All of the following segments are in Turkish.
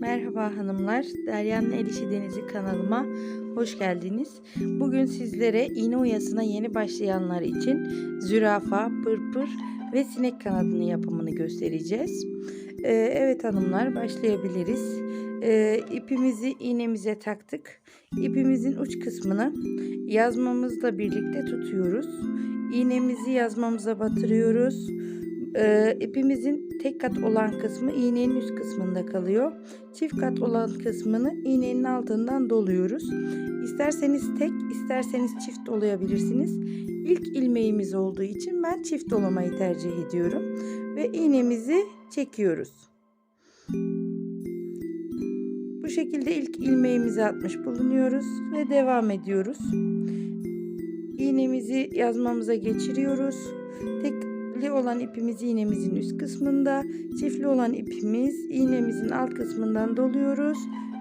Merhaba hanımlar, Derya'nın El Denizi kanalıma hoş geldiniz. Bugün sizlere iğne oyasına yeni başlayanlar için zürafa, pırpır ve sinek kanadını yapımını göstereceğiz. Ee, evet hanımlar başlayabiliriz. Ee, ipimizi iğnemize taktık. İpimizin uç kısmını yazmamızla birlikte tutuyoruz. İğnemizi yazmamıza batırıyoruz. Ee, ipimizin tek kat olan kısmı iğnenin üst kısmında kalıyor. Çift kat olan kısmını iğnenin altından doluyoruz. İsterseniz tek, isterseniz çift dolayabilirsiniz. İlk ilmeğimiz olduğu için ben çift dolamayı tercih ediyorum. Ve iğnemizi çekiyoruz. Şekilde ilk ilmeğimizi atmış bulunuyoruz ve devam ediyoruz. İğnemizi yazmamıza geçiriyoruz. Tekli olan ipimiz iğnemizin üst kısmında, çiftli olan ipimiz iğnemizin alt kısmından doluyoruz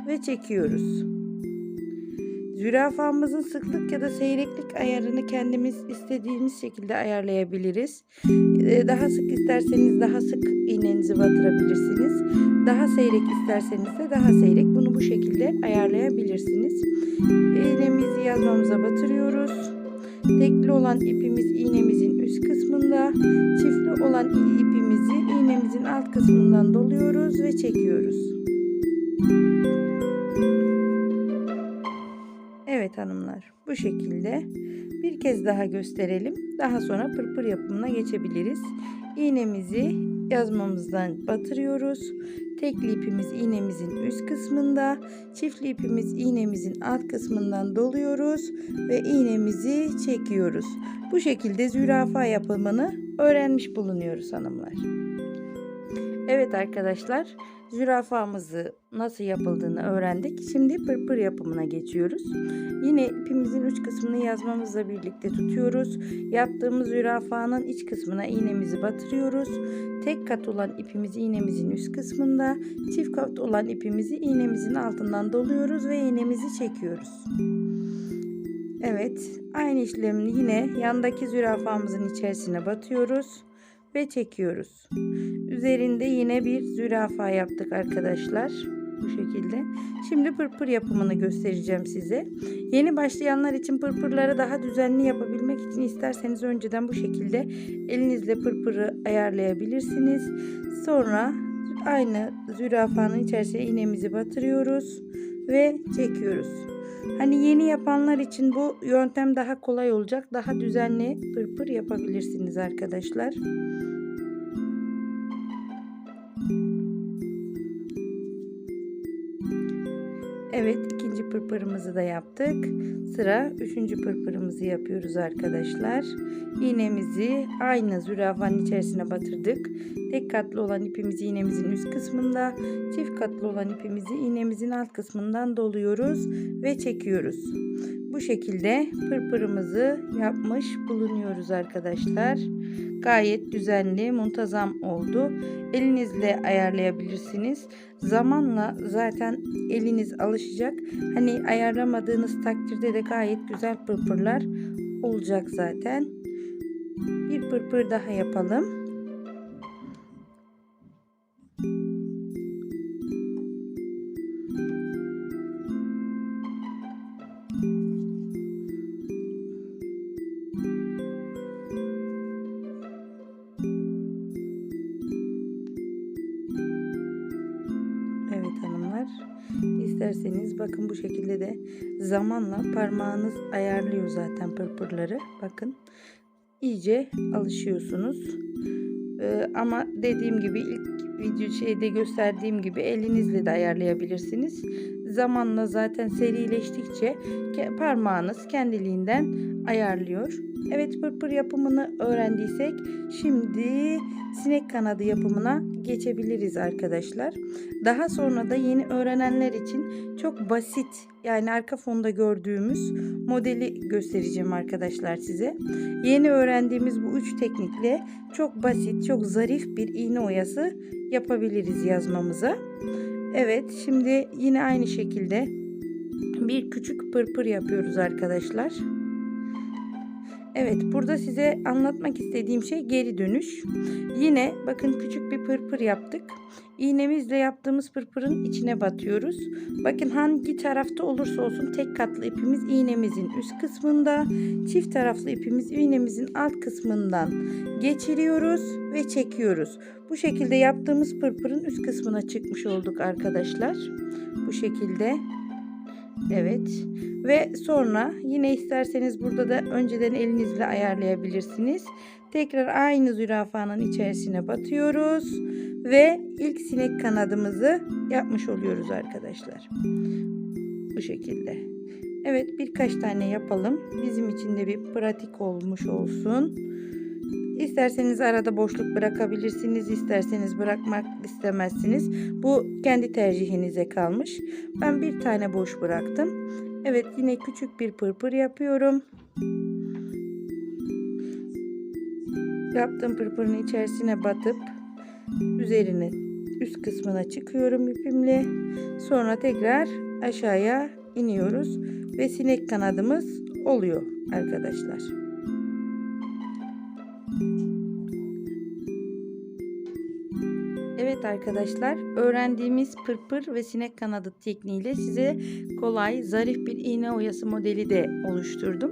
ve çekiyoruz. Zürafamızın sıklık ya da seyreklik ayarını kendimiz istediğimiz şekilde ayarlayabiliriz. Ee, Daha sık isterseniz daha sık iğnenizi batırabilirsiniz. Daha seyrek isterseniz de daha seyrek. Bunu bu şekilde ayarlayabilirsiniz. İğnemizi yazmamıza batırıyoruz. Tekli olan ipimiz iğnemizin üst kısmında, çiftli olan ipimizi iğnemizin alt kısmından doluyoruz ve çekiyoruz. Evet hanımlar bu şekilde bir kez daha gösterelim. Daha sonra pırpır yapımına geçebiliriz. İğnemizi yazmamızdan batırıyoruz. Tekli ipimiz iğnemizin üst kısmında, çiftli ipimiz iğnemizin alt kısmından doluyoruz ve iğnemizi çekiyoruz. Bu şekilde zürafa yapımını öğrenmiş bulunuyoruz hanımlar. Evet arkadaşlar, zürafamızı nasıl yapıldığını öğrendik. Şimdi pırpır yapımına geçiyoruz. Yine ipimizin uç kısmını yazmamızla birlikte tutuyoruz. Yaptığımız zürafanın iç kısmına iğnemizi batırıyoruz. Tek kat olan ipimizi iğnemizin üst kısmında, çift kat olan ipimizi iğnemizin altından doluyoruz ve iğnemizi çekiyoruz. Evet, aynı işlemi yine yandaki zürafamızın içerisine batıyoruz ve çekiyoruz. Üzerinde yine bir zürafa yaptık arkadaşlar. Bu şekilde. Şimdi pırpır yapımını göstereceğim size. Yeni başlayanlar için pırpırları daha düzenli yapabilmek için isterseniz önceden bu şekilde elinizle pırpırı ayarlayabilirsiniz. Sonra aynı zürafanın içerisine iğnemizi batırıyoruz ve çekiyoruz. Hani yeni yapanlar için bu yöntem daha kolay olacak. Daha düzenli pırpır yapabilirsiniz arkadaşlar. Evet ikinci pırpırımızı da yaptık. Sıra üçüncü pırpırımızı yapıyoruz arkadaşlar. İğnemizi aynı zürafanın içerisine batırdık. Tek katlı olan ipimizi iğnemizin üst kısmında, çift katlı olan ipimizi iğnemizin alt kısmından doluyoruz ve çekiyoruz. Bu şekilde pırpırımızı yapmış bulunuyoruz arkadaşlar. Gayet düzenli, muntazam oldu. Elinizle ayarlayabilirsiniz. Zamanla zaten eliniz alışacak. Hani ayarlamadığınız takdirde de gayet güzel pırpırlar olacak zaten. Bir pırpır daha yapalım. İsterseniz bakın bu şekilde de zamanla parmağınız ayarlıyor zaten pırpırları. Bakın iyice alışıyorsunuz. Ee, ama dediğim gibi ilk video şeyde gösterdiğim gibi elinizle de ayarlayabilirsiniz. Zamanla zaten serileştikçe parmağınız kendiliğinden ayarlıyor. Evet pırpır yapımını öğrendiysek şimdi sinek kanadı yapımına geçebiliriz arkadaşlar. Daha sonra da yeni öğrenenler için çok basit yani arka fonda gördüğümüz modeli göstereceğim arkadaşlar size. Yeni öğrendiğimiz bu üç teknikle çok basit, çok zarif bir iğne oyası yapabiliriz yazmamıza. Evet şimdi yine aynı şekilde bir küçük pırpır yapıyoruz arkadaşlar. Evet burada size anlatmak istediğim şey geri dönüş. Yine bakın küçük bir pırpır yaptık. İğnemizle yaptığımız pırpırın içine batıyoruz. Bakın hangi tarafta olursa olsun tek katlı ipimiz iğnemizin üst kısmında, çift taraflı ipimiz iğnemizin alt kısmından geçiriyoruz ve çekiyoruz. Bu şekilde yaptığımız pırpırın üst kısmına çıkmış olduk arkadaşlar. Bu şekilde. Evet. Ve sonra yine isterseniz burada da önceden elinizle ayarlayabilirsiniz. Tekrar aynı zürafanın içerisine batıyoruz ve ilk sinek kanadımızı yapmış oluyoruz arkadaşlar. Bu şekilde. Evet birkaç tane yapalım. Bizim için de bir pratik olmuş olsun. İsterseniz arada boşluk bırakabilirsiniz. isterseniz bırakmak istemezsiniz. Bu kendi tercihinize kalmış. Ben bir tane boş bıraktım. Evet yine küçük bir pırpır yapıyorum. Yaptığım pırpırın içerisine batıp üzerine üst kısmına çıkıyorum ipimle. Sonra tekrar aşağıya iniyoruz ve sinek kanadımız oluyor arkadaşlar. Evet arkadaşlar öğrendiğimiz pırpır ve sinek kanadı tekniğiyle size kolay zarif bir iğne oyası modeli de oluşturdum.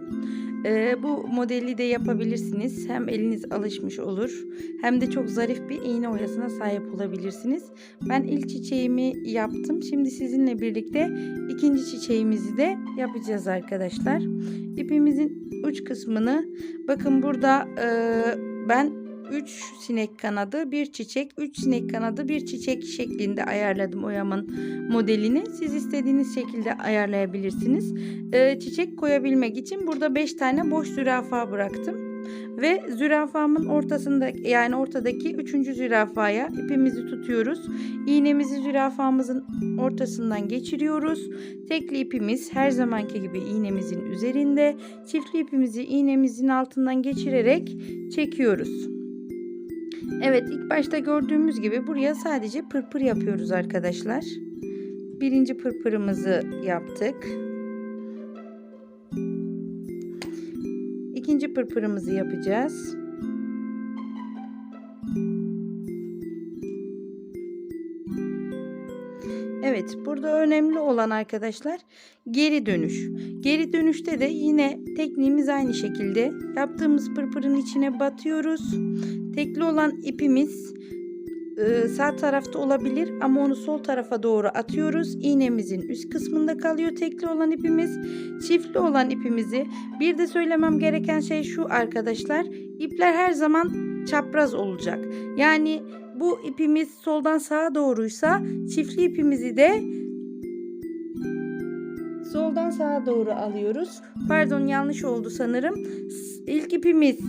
Ee, bu modeli de yapabilirsiniz. Hem eliniz alışmış olur hem de çok zarif bir iğne oyasına sahip olabilirsiniz. Ben ilk çiçeğimi yaptım. Şimdi sizinle birlikte ikinci çiçeğimizi de yapacağız arkadaşlar. İpimizin uç kısmını bakın burada e, ben 3 sinek kanadı, bir çiçek, 3 sinek kanadı, bir çiçek şeklinde ayarladım oyamın modelini. Siz istediğiniz şekilde ayarlayabilirsiniz. Ee, çiçek koyabilmek için burada 5 tane boş zürafa bıraktım. Ve zürafamın ortasında yani ortadaki 3. zürafaya ipimizi tutuyoruz. İğnemizi zürafamızın ortasından geçiriyoruz. Tekli ipimiz her zamanki gibi iğnemizin üzerinde. Çiftli ipimizi iğnemizin altından geçirerek çekiyoruz. Evet ilk başta gördüğümüz gibi buraya sadece pırpır yapıyoruz arkadaşlar. Birinci pırpırımızı yaptık. İkinci pırpırımızı yapacağız. Evet burada önemli olan arkadaşlar geri dönüş. Geri dönüşte de yine tekniğimiz aynı şekilde yaptığımız pırpırın içine batıyoruz. Tekli olan ipimiz e, sağ tarafta olabilir ama onu sol tarafa doğru atıyoruz. İğnemizin üst kısmında kalıyor tekli olan ipimiz. Çiftli olan ipimizi bir de söylemem gereken şey şu arkadaşlar. İpler her zaman çapraz olacak. Yani bu ipimiz soldan sağa doğruysa çiftli ipimizi de soldan sağa doğru alıyoruz. Pardon yanlış oldu sanırım. İlk ipimiz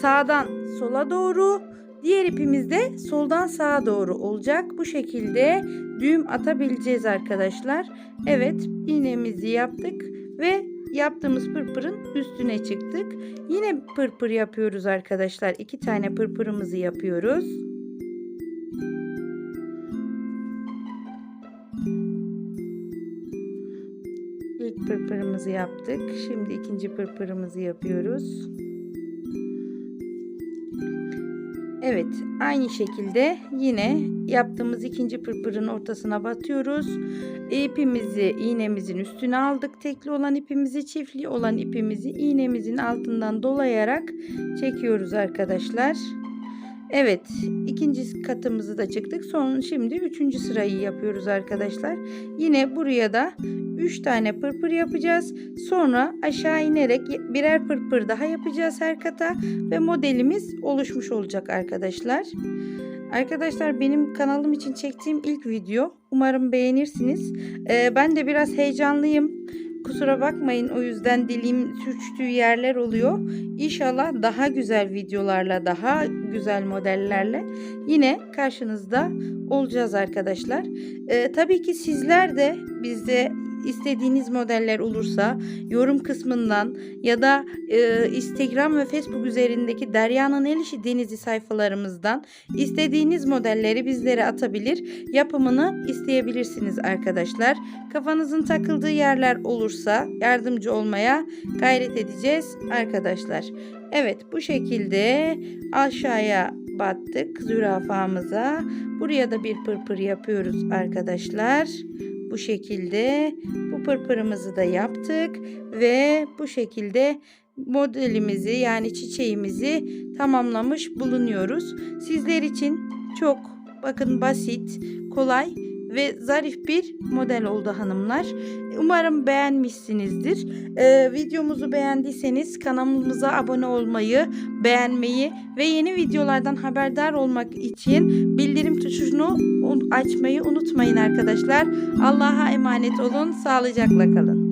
sağdan sola doğru, diğer ipimiz de soldan sağa doğru olacak. Bu şekilde düğüm atabileceğiz arkadaşlar. Evet, iğnemizi yaptık ve yaptığımız pırpırın üstüne çıktık. Yine pırpır yapıyoruz arkadaşlar. İki tane pırpırımızı yapıyoruz. Pırpırımızı yaptık. Şimdi ikinci pırpırımızı yapıyoruz. Evet aynı şekilde yine yaptığımız ikinci pırpırın ortasına batıyoruz. İpimizi iğnemizin üstüne aldık. Tekli olan ipimizi çiftli olan ipimizi iğnemizin altından dolayarak çekiyoruz arkadaşlar. Evet ikinci katımızı da çıktık. Son şimdi üçüncü sırayı yapıyoruz arkadaşlar. Yine buraya da 3 tane pırpır yapacağız. Sonra aşağı inerek birer pırpır daha yapacağız her kata ve modelimiz oluşmuş olacak arkadaşlar. Arkadaşlar benim kanalım için çektiğim ilk video. Umarım beğenirsiniz. Ee, ben de biraz heyecanlıyım. Kusura bakmayın o yüzden dilim sürçtüğü yerler oluyor. İnşallah daha güzel videolarla, daha güzel modellerle yine karşınızda olacağız arkadaşlar. Ee, tabii ki sizler de bizde istediğiniz modeller olursa yorum kısmından ya da e, Instagram ve Facebook üzerindeki Derya'nın El İşi Denizi sayfalarımızdan istediğiniz modelleri bizlere atabilir, yapımını isteyebilirsiniz arkadaşlar. Kafanızın takıldığı yerler olursa yardımcı olmaya gayret edeceğiz arkadaşlar. Evet bu şekilde aşağıya battık zürafamıza. Buraya da bir pırpır yapıyoruz arkadaşlar. Bu şekilde bu pırpırımızı da yaptık ve bu şekilde modelimizi yani çiçeğimizi tamamlamış bulunuyoruz. Sizler için çok bakın basit, kolay ve zarif bir model oldu hanımlar. Umarım beğenmişsinizdir. Ee, videomuzu beğendiyseniz kanalımıza abone olmayı, beğenmeyi ve yeni videolardan haberdar olmak için bildirim tuşunu açmayı unutmayın arkadaşlar. Allah'a emanet olun. Sağlıcakla kalın.